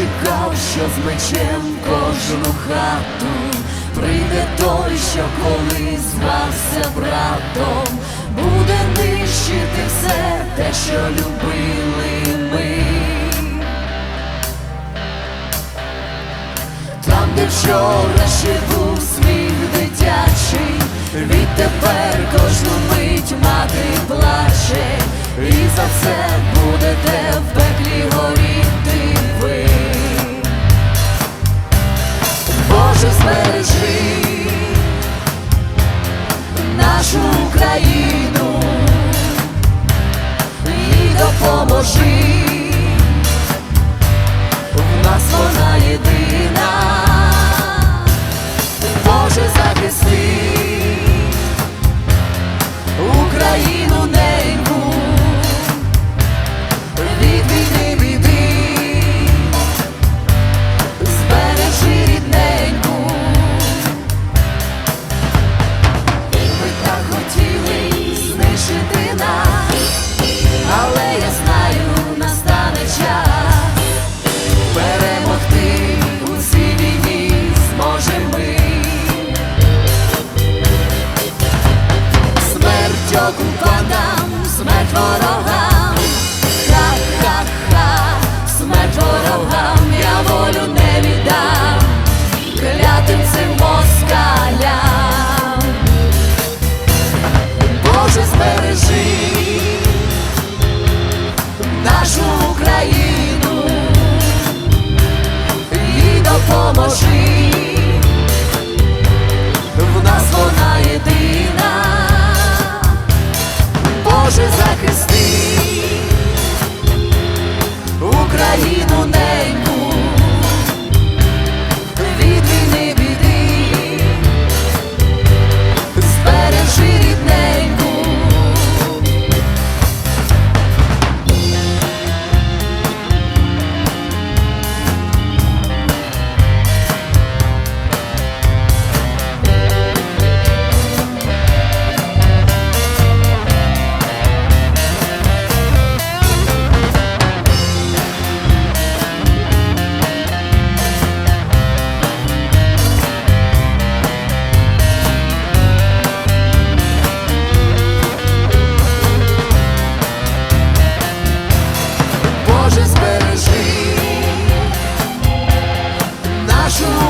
чекав, що з мечем кожну хату прийде той, що колись звався братом, буде нищити все те, що любили ми. Там, де вчора ще був сміх дитячий, відтепер кожну мить мати плаче, і за це будете в нашу країну і допоможи. csak ukadám, s megharad. too.